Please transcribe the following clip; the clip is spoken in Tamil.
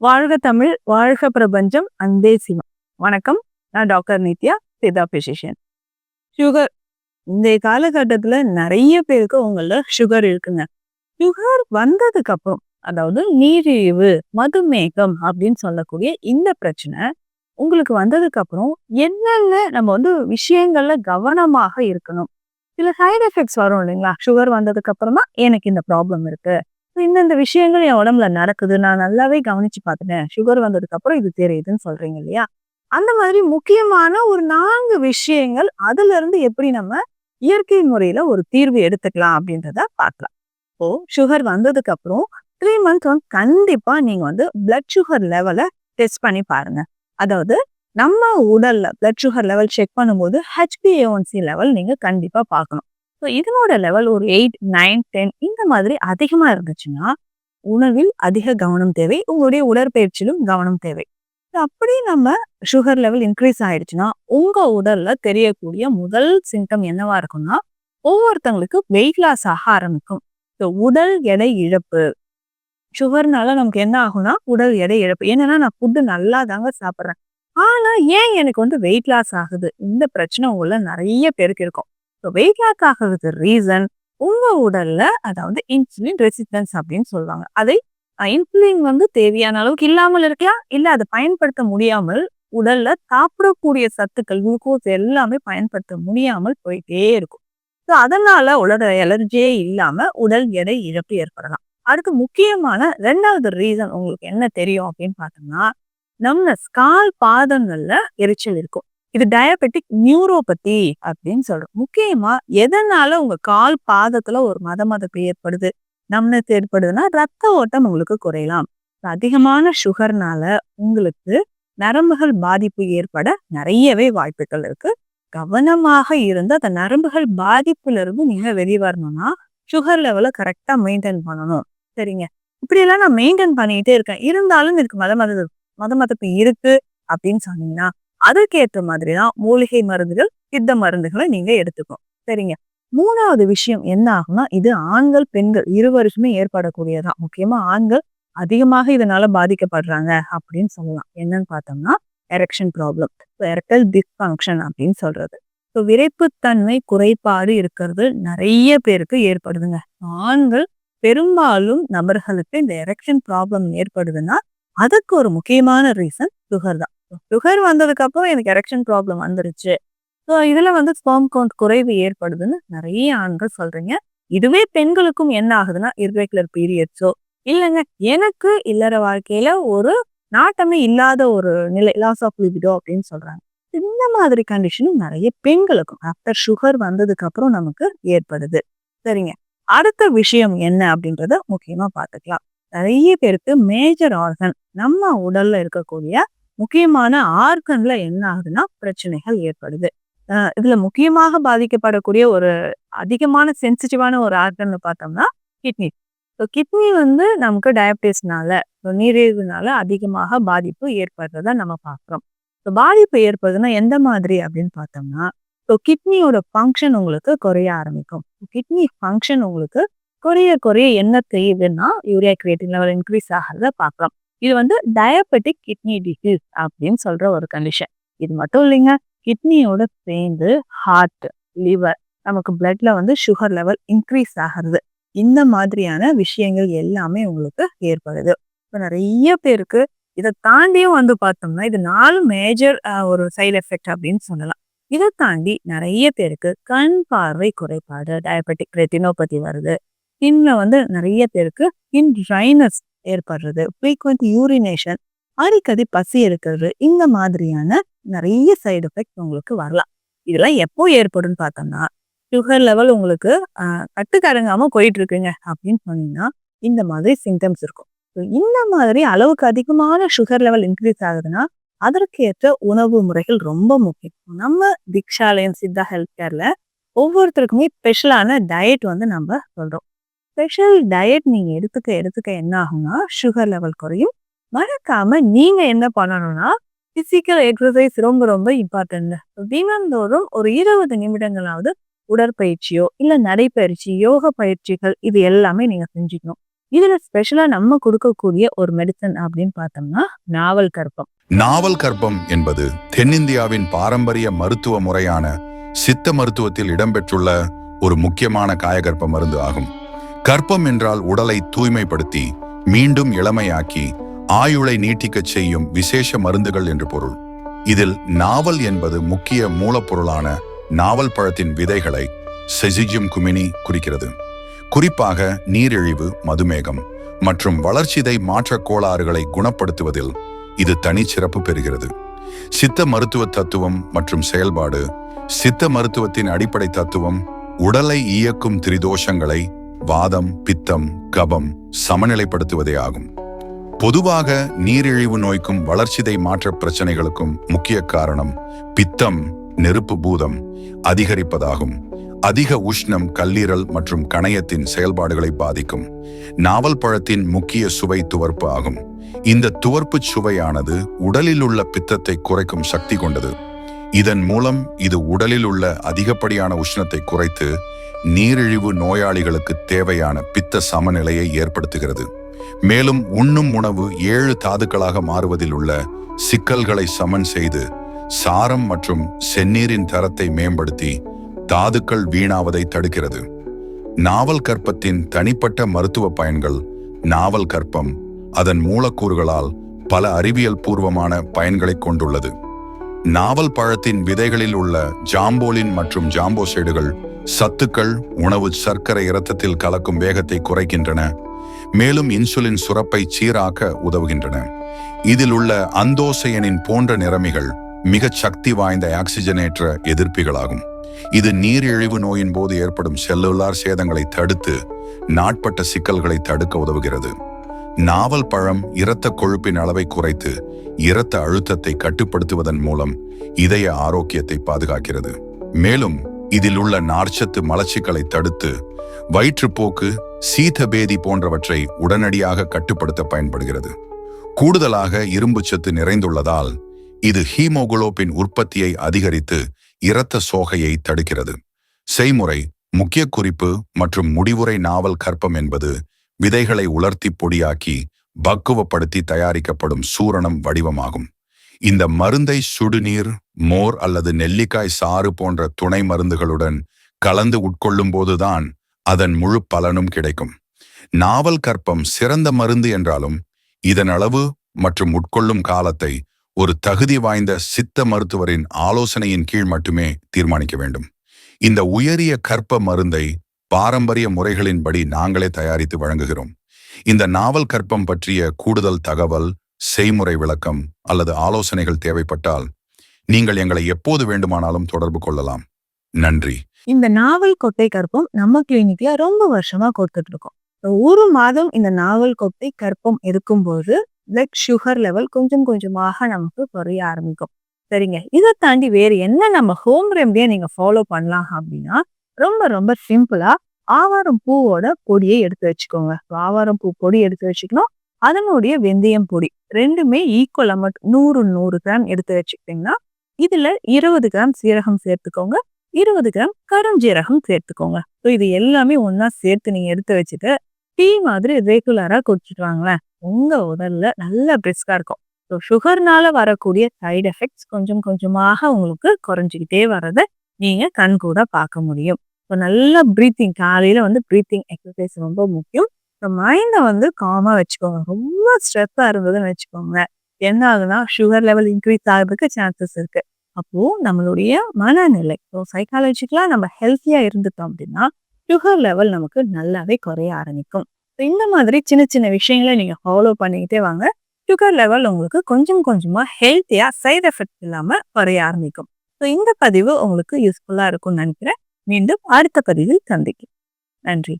வாழ்க தமிழ் வாழ்க பிரபஞ்சம் அந்தே சிவம். வணக்கம் நான் doctor Nithya Siddha physician. Sugar இந்த காலகட்டத்தில் நிறைய பேருக்கு உங்கள சுகர் இருக்குங்க. சுகர் வந்ததுக்கு அப்புறம் அதாவது நீரிழிவு மதுமேகம் அப்படின்னு சொல்லக்கூடிய இந்த பிரச்சனை உங்களுக்கு வந்ததுக்கு அப்புறம் என்னென்ன நம்ம வந்து விஷயங்கள்ல கவனமாக இருக்கணும்? சில சைடு எஃபெக்ட்ஸ் வரும் இல்லைங்களா? சுகர் வந்ததுக்கு அப்புறமா எனக்கு இந்த ப்ராப்ளம் இருக்கு. இந்தந்த விஷயங்கள் என் உடம்புல நடக்குது. நான் நல்லாவே கவனிச்சு பார்த்துட்டேன். சுகர் வந்ததுக்கு அப்புறம் இது தெரியுதுன்னு சொல்றீங்க இல்லையா? அந்த மாதிரி முக்கியமான ஒரு நான்கு விஷயங்கள் அதுல இருந்து எப்படி நம்ம இயற்கை முறையில ஒரு தீர்வு எடுத்துக்கலாம் அப்படின்றத பார்க்கலாம். இப்போ சுகர் வந்ததுக்கு அப்புறம் த்ரீ மந்த்ஸ் வந்து கண்டிப்பா நீங்க வந்து பிளட் சுகர் லெவலை டெஸ்ட் பண்ணி பாருங்க. அதாவது நம்ம உடல்ல பிளட் சுகர் லெவல் செக் பண்ணும்போது ஹெச்பிஏஒன்சி லெவல் நீங்க கண்டிப்பா பார்க்கணும். ஸோ இதனோட லெவல் ஒரு எயிட் நைன் டென் இந்த மாதிரி அதிகமாக இருந்துச்சுன்னா உணவில் அதிக கவனம் தேவை உங்களுடைய உடற்பயிற்சியிலும் கவனம் தேவை. அப்படி நம்ம சுகர் லெவல் இன்க்ரீஸ் ஆயிடுச்சுன்னா உங்க உடல்ல தெரியக்கூடிய முதல் சிம்டம் என்னவா இருக்கும்னா ஒவ்வொருத்தங்களுக்கு வெயிட் லாஸ் ஆக ஆரம்பிக்கும். ஸோ உடல் எடை இழப்பு. சுகர்னால நமக்கு என்ன ஆகும்னா உடல் எடை இழப்பு. என்னன்னா நான் ஃபுட்டு நல்லா தாங்க சாப்பிட்றேன். ஆனா ஏன் எனக்கு வந்து வெயிட் லாஸ் ஆகுது? இந்த பிரச்சனை உள்ள நிறைய பேருக்கு இருக்கும். ஸோ வெயிட் லாக் ஆகுறது ரீசன் உங்கள் உடலில் அதாவது இன்சுலின் ரெசிஸ்டன்ஸ் அப்படின்னு சொல்லுவாங்க. அதை இன்சுலின் வந்து தேவையான அளவுக்கு இல்லாமல் இருக்கலாம். இல்லை அதை பயன்படுத்த முடியாமல் உடல்ல சாப்பிடக்கூடிய சத்துக்கள் குளுக்கோஸ் எல்லாமே பயன்படுத்த முடியாமல் போயிட்டே இருக்கும். ஸோ அதனால உடல் எலர்ஜியே இல்லாம உடல் எடை இழப்பு ஏற்படலாம். அதுக்கு முக்கியமான ரெண்டாவது ரீசன் உங்களுக்கு என்ன தெரியும் அப்படின்னு பார்த்தோம்னா நம்ம ஸ்கால் பாதங்கள்ல எரிச்சல் இருக்கும். இது டயபெட்டிக் நியூரோபதி அப்படின்னு சொல்றோம். முக்கியமா எதனால உங்க கால் பாதத்துல ஒரு மத மதப்பு ஏற்படுது? நம்மளுக்கு ஏற்படுதுன்னா ரத்த ஓட்டம் உங்களுக்கு குறையலாம். அதிகமான சுகர்னால உங்களுக்கு நரம்புகள் பாதிப்பு ஏற்பட நிறையவே வாய்ப்புகள் இருக்கு. கவனமாக இருந்து அந்த நரம்புகள் பாதிப்புல இருந்து நீங்க வெளியே வரணும்னா சுகர் லெவலை கரெக்டா மெயின்டைன் பண்ணணும். சரிங்க. இப்படியெல்லாம் நான் மெயின்டைன் பண்ணிட்டே இருக்கேன். இருந்தாலும் இதுக்கு மத மத மத மதப்பு இருக்கு அப்படின்னு சொன்னீங்கன்னா அதுக்கேற்ற மாதிரி தான் மூலிகை மருந்துகள் சித்த மருந்துகளை நீங்க எடுத்துக்கணும். சரிங்க. மூணாவது விஷயம் என்ன ஆகும்னா இது ஆண்கள் பெண்கள் இருவருக்குமே ஏற்படக்கூடியதான் முக்கியமா ஆண்கள் அதிகமாக இதனால பாதிக்கப்படுறாங்க அப்படின்னு சொல்லலாம். என்னன்னு பார்த்தோம்னா எரெக்ஷன் ப்ராப்ளம் எரக்டல் டிஸ்ஃபங்க்ஷன் அப்படின்னு சொல்றது. ஸோ விரைப்புத்தன்மை குறைபாடு இருக்கிறது நிறைய பேருக்கு ஏற்படுதுங்க. ஆண்கள் பெரும்பாலும் நபர்களுக்கு இந்த எரெக்ஷன் ப்ராப்ளம் ஏற்படுதுன்னா அதுக்கு ஒரு முக்கியமான ரீசன் சுகர் தான். சுகர் வந்ததுக்கு அப்புறம் எனக்கு எரெக்ஷன் ப்ராப்ளம் வந்துருச்சு. ஸோ இதில் வந்து ஸ்பெர்ம் கவுண்ட் குறைவு ஏற்படுதுன்னு நிறைய ஆண்கள் சொல்கிறீங்க இதுவே பெண்களுக்கும் என்ன ஆகுதுன்னா இர்ரெகுலர் பீரியட்ஸோ இல்லைங்க எனக்கு இல்லற வாழ்க்கையில ஒரு நாட்டமே இல்லாத ஒரு நிலை லாஸ் ஆஃப் லிபிடோ அப்படின்னு சொல்றாங்க. இந்த மாதிரி கண்டிஷனும் நிறைய பெண்களுக்கும் ஆஃப்டர் சுகர் வந்ததுக்கு அப்புறம் நமக்கு ஏற்படுது. சரிங்க. அடுத்த விஷயம் என்ன அப்படின்றத முக்கியமா பார்த்துக்கலாம். நிறைய பேருக்கு மேஜர் ஆர்கன் நம்ம உடல்ல இருக்கக்கூடிய முக்கியமான ஆர்கன்ல என்ன ஆகுதுன்னா பிரச்சனைகள் ஏற்படுது. இதுல முக்கியமாக பாதிக்கப்படக்கூடிய ஒரு அதிகமான சென்சிட்டிவான ஒரு ஆர்கன் பார்த்தோம்னா கிட்னி ஸோ கிட்னி வந்து நமக்கு டயபிட்டிஸ்னால நீரிழிவுனால அதிகமாக பாதிப்பு ஏற்படுறதா நம்ம பார்க்குறோம். ஸோ பாதிப்பு ஏற்படுதுன்னா எந்த மாதிரி அப்படின்னு பார்த்தோம்னா ஸோ கிட்னியோட ஃபங்க்ஷன் உங்களுக்கு குறைய ஆரம்பிக்கும். கிட்னி ஃபங்க்ஷன் உங்களுக்கு குறைய குறைய என்ன தெரியுதுன்னா யூரியா கிரியேட்டின் லெவல் இன்க்ரீஸ் ஆகிறத பார்க்கலாம் இது வந்து டயபெட்டிக் கிட்னி டிசீஸ் அப்படின்னு சொல்ற ஒரு கண்டிஷன் இது மட்டும் இல்லைங்க கிட்னியோட சேர்ந்து ஹார்ட் லிவர் நமக்கு பிளட்ல வந்து சுகர் லெவல் இன்க்ரீஸ் ஆகிறது. இந்த மாதிரியான விஷயங்கள் எல்லாமே உங்களுக்கு ஏற்படுது. இப்போ நிறைய பேருக்கு இதை தாண்டியும் வந்து பார்த்தோம்னா இது நாலு மேஜர் ஒரு சைடு எஃபெக்ட் அப்படின்னு சொல்லலாம். இதை தாண்டி நிறைய பேருக்கு கண் பார்வை குறைபாடு டயபெட்டிக் ரெட்டினோபதி வருது. ஸ்கின்ல வந்து நிறைய பேருக்கு ஸ்கின் ட்ரைனஸ் ஏற்படுறது. ஃப்ரீக்வெண்ட் யூரினேஷன் அடிக்கடி பசி இருக்கிறது இந்த மாதிரியான நிறைய சைடு எஃபெக்ட் உங்களுக்கு வரலாம். இதெல்லாம் எப்போ ஏற்படும்னு பார்த்தோம்னா சுகர் லெவல் உங்களுக்கு ஆஹ், போயிட்டு இருக்குங்க அப்படின்னு சொன்னீங்கன்னா இந்த மாதிரி சிம்டம்ஸ் இருக்கும். ஸோ இந்த மாதிரி அளவுக்கு அதிகமான சுகர் லெவல் இன்க்ரீஸ் ஆகுதுன்னா அதற்கேற்ற உணவு முறைகள் ரொம்ப முக்கியம். நம்ம திக்ஷாலயம் சித்தா ஹெல்த் கேர்ல ஒவ்வொருத்தருக்குமே ஸ்பெஷலான டயட் வந்து நம்ம சொல்றோம். ஸ்பெஷல் டயட் நீங்கள் எடுத்துக்க எடுத்துக்க என்ன ஆகும்னா சுகர் லெவல் குறையும். மறக்காம நீங்கள் என்ன பண்ணணும்னா பிசிக்கல் எக்ஸசைஸ் ரொம்ப ரொம்ப இம்பார்ட்டன்ட் தினந்தோறும் ஒரு இருபது நிமிடங்களாவது உடற்பயிற்சியோ இல்லை நடைப்பயிற்சி யோக பயிற்சிகள் இது எல்லாமே நீங்கள் செஞ்சுக்கணும். இதுல ஸ்பெஷலா நம்ம கொடுக்கக்கூடிய ஒரு மெடிசன் அப்படின்னு பார்த்தோம்னா நாவல் கற்பம். நாவல் கற்பம் என்பது தென்னிந்தியாவின் பாரம்பரிய மருத்துவ முறையான சித்த மருத்துவத்தில் இடம்பெற்றுள்ள ஒரு முக்கியமான காயகற்ப மருந்து ஆகும். கற்பம் என்றால் உடலை தூய்மைப்படுத்தி மீண்டும் இளமையாக்கி ஆயுளை நீட்டிக்கச் செய்யும் விசேஷ மருந்துகள் என்று பொருள். இதில் நாவல் என்பது முக்கிய மூலப்பொருளான நாவல் பழத்தின் விதைகளை செசிஜியம் குமினி குறிக்கிறது. குறிப்பாக நீரிழிவு மதுமேகம் மற்றும் வளர்ச்சிதை மாற்றக் கோளாறுகளை குணப்படுத்துவதில் இது தனிச்சிறப்பு பெறுகிறது. சித்த மருத்துவ தத்துவம் மற்றும் செயல்பாடு சித்த மருத்துவத்தின் அடிப்படை தத்துவம் உடலை இயக்கும் திரிதோஷங்களை வாதம் பித்தம் கபம் சமநிலைப்படுத்துவதே ஆகும். பொதுவாக நீரிழிவு நோய்க்கும் வளர்ச்சிதை மாற்ற பிரச்சனைகளுக்கும் முக்கிய காரணம் பித்தம் நெருப்பு பூதம் அதிகரிப்பதாகும். அதிக உஷ்ணம் கல்லீரல் மற்றும் கணையத்தின் செயல்பாடுகளை பாதிக்கும். நாவல் பழத்தின் முக்கிய சுவை துவர்ப்பு ஆகும். இந்த துவர்ப்பு சுவையானது உடலில் உள்ள பித்தத்தை குறைக்கும் சக்தி கொண்டது. இதன் மூலம் இது உடலில் உள்ள அதிகப்படியான உஷ்ணத்தை குறைத்து நீரிழிவு நோயாளிகளுக்கு தேவையான பித்த சமநிலையை ஏற்படுத்துகிறது. மேலும் உண்ணும் உணவு ஏழு தாதுக்களாக மாறுவதில் உள்ள சிக்கல்களை சமன் செய்து சாரம் மற்றும் செந்நீரின் தரத்தை மேம்படுத்தி தாதுக்கள் வீணாவதை தடுக்கிறது. நாவல் கற்பத்தின் தனிப்பட்ட மருத்துவ பயன்கள் நாவல் கற்பம் அதன் மூலக்கூறுகளால் பல அறிவியல் பூர்வமான பயன்களை கொண்டுள்ளது. நாவல் பழத்தின் விதைகளில் உள்ள ஜாம்போலின் மற்றும் ஜாம்போசைடுகள் சத்துக்கள் உணவு சர்க்கரை இரத்தத்தில் கலக்கும் வேகத்தை குறைக்கின்றன. மேலும் இன்சுலின் சுரப்பை சீராக்க உதவுகின்றன. இதில் உள்ள அந்தோசையனின் போன்ற நிறமிகள் மிகச் சக்தி வாய்ந்த ஆக்சிஜனேற்ற எதிர்ப்பிகளாகும். இது நீரிழிவு நோயின் போது ஏற்படும் செல்லுலார் சேதங்களை தடுத்து நாட்பட்ட சிக்கல்களை தடுக்க உதவுகிறது. நாவல் பழம் இரத்த கொழுப்பின் அளவை குறைத்து இரத்த அழுத்தத்தை கட்டுப்படுத்துவதன் மூலம் இதய ஆரோக்கியத்தை பாதுகாக்கிறது. மேலும் இதில் உள்ள நார்ச்சத்து மலச்சிக்கலை தடுத்து வயிற்றுப்போக்கு சீதபேதி போன்றவற்றை உடனடியாக கட்டுப்படுத்த பயன்படுகிறது. கூடுதலாக இரும்புச்சத்து நிறைந்துள்ளதால் இது ஹீமோகுளோபின் உற்பத்தியை அதிகரித்து இரத்த சோகையை தடுக்கிறது. செய்முறை முக்கிய குறிப்பு மற்றும் முடிவுரை நாவல் கற்பம் என்பது விதைகளை உலர்த்தி பொடியாக்கி பக்குவப்படுத்தி தயாரிக்கப்படும் சூரணம் வடிவமாகும். இந்த மருந்தை சுடுநீர் மோர் அல்லது நெல்லிக்காய் சாறு போன்ற துணை மருந்துகளுடன் கலந்து உட்கொள்ளும் போதுதான் அதன் முழு பலனும் கிடைக்கும். நாவல் கற்பம் சிறந்த மருந்து என்றாலும் இதன் அளவு மற்றும் உட்கொள்ளும் காலத்தை ஒரு தகுதி வாய்ந்த சித்த மருத்துவரின் ஆலோசனையின் கீழ் மட்டுமே தீர்மானிக்க வேண்டும். இந்த உயரிய கற்ப மருந்தை பாரம்பரிய முறைகளின்படி நாங்களே தயாரித்து வழங்குகிறோம். இந்த நாவல் கற்பம் பற்றிய கூடுதல் தகவல் செய்முறை விளக்கம் அல்லது ஆலோசனைகள் தேவைப்பட்டால் நீங்கள் எங்களை எப்போது வேண்டுமானாலும் தொடர்பு கொள்ளலாம். நன்றி. இந்த நாவல் கொட்டை கற்பம் நம்ம கிளினிக்ல ரொம்ப வருஷமா கொடுத்துட்டு இருக்கோம். ஒரு மாதம் இந்த நாவல் கொட்டை கற்பம் இருக்கும்போது பிளட் சுகர் லெவல் கொஞ்சம் கொஞ்சமாக நமக்கு குறைய ஆரம்பிக்கும். சரிங்க. இதை தாண்டி வேறு என்ன நம்ம ஹோம் ரெமடியை நீங்க ஃபாலோ பண்ணலாம் அப்படின்னா ரொம்ப ரொம்ப சிம்பிளா ஆவாரம் பூவோட பொடியை எடுத்து வச்சுக்கோங்க. ஆவாரம் பூ பொடி எடுத்து வச்சுக்கணும். அதனுடைய வெந்தயம் பொடி. ரெண்டுமே ஈக்குவல் அமௌண்ட் நூறு நூறு கிராம் எடுத்து வச்சுக்கிட்டீங்கன்னா இதில் இருபது கிராம் சீரகம் சேர்த்துக்கோங்க. இருபது கிராம் கருஞ்சீரகம் சேர்த்துக்கோங்க. ஸோ இது எல்லாமே ஒன்றா சேர்த்து நீங்கள் எடுத்து வச்சுட்டு டீ மாதிரி ரெகுலராக குடிச்சிட்டு வாங்களேன். உங்கள் உடலில் நல்லா பிரிஸ்காக இருக்கும். ஸோ சுகர்னால வரக்கூடிய சைடு எஃபெக்ட்ஸ் கொஞ்சம் கொஞ்சமாக உங்களுக்கு குறைஞ்சிக்கிட்டே வர்றதை நீங்கள் கண் கூட பார்க்க முடியும். ஸோ நல்லா ப்ரீத்திங் காலையில் வந்து ப்ரீத்திங் எக்ஸசைஸ் ரொம்ப முக்கியம். ஸோ மைண்டை வந்து காமாக வச்சுக்கோங்க. ரொம்ப ஸ்ட்ரெஸ்ஸாக இருந்ததுன்னு வச்சுக்கோங்க. என்ன ஆகுதுன்னா சுகர் லெவல் இன்க்ரீஸ் ஆகிறதுக்கு சான்சஸ் இருக்கு. அப்போ நம்மளுடைய மனநிலை ஸோ சைக்காலஜிக்கலாக நம்ம ஹெல்த்தியா இருந்துட்டோம் அப்படின்னா சுகர் லெவல் நமக்கு நல்லாவே குறைய ஆரம்பிக்கும். இந்த மாதிரி சின்ன சின்ன விஷயங்களை நீங்க ஃபாலோ பண்ணிக்கிட்டே வாங்க. சுகர் லெவல் உங்களுக்கு கொஞ்சம் கொஞ்சமா ஹெல்த்தியா சைட் எஃபெக்ட் இல்லாம குறைய ஆரம்பிக்கும். ஸோ இந்த பதிவு உங்களுக்கு யூஸ்ஃபுல்லா இருக்கும்னு நினைக்கிறேன். மீண்டும் அடுத்த பதிவில் சந்திக்கும் நன்றி.